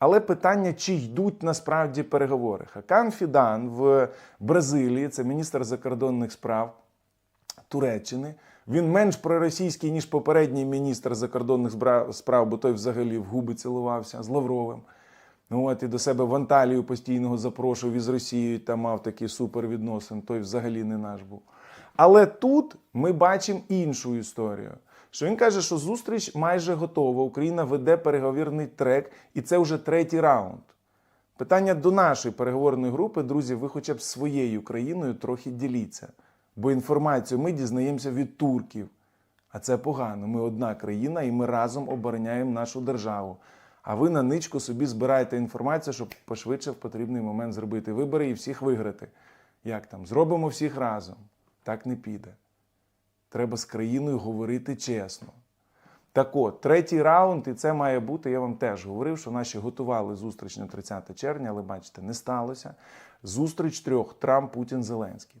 Але питання, чи йдуть насправді переговори. Хакан Фідан в Бразилії, це міністр закордонних справ Туреччини. Він менш проросійський, ніж попередній міністр закордонних справ, бо той взагалі в губи цілувався з Лавровим. Ну от і до себе в Анталію постійного запрошував із Росією та мав такі супервідносин, той взагалі не наш був. Але тут ми бачимо іншу історію. Що він каже, що зустріч майже готова. Україна веде переговірний трек, і це вже третій раунд. Питання до нашої переговорної групи, друзі, ви хоча б своєю країною трохи діліться. Бо інформацію ми дізнаємося від турків. А це погано. Ми одна країна і ми разом обороняємо нашу державу. А ви на ничку собі збираєте інформацію, щоб пошвидше в потрібний момент зробити вибори і всіх виграти. Як там? Зробимо всіх разом. Так не піде. Треба з країною говорити чесно. Так от, третій раунд, і це має бути, я вам теж говорив, що наші готували зустріч на 30 червня, але бачите, не сталося. Зустріч трьох Трамп, Путін, Зеленський.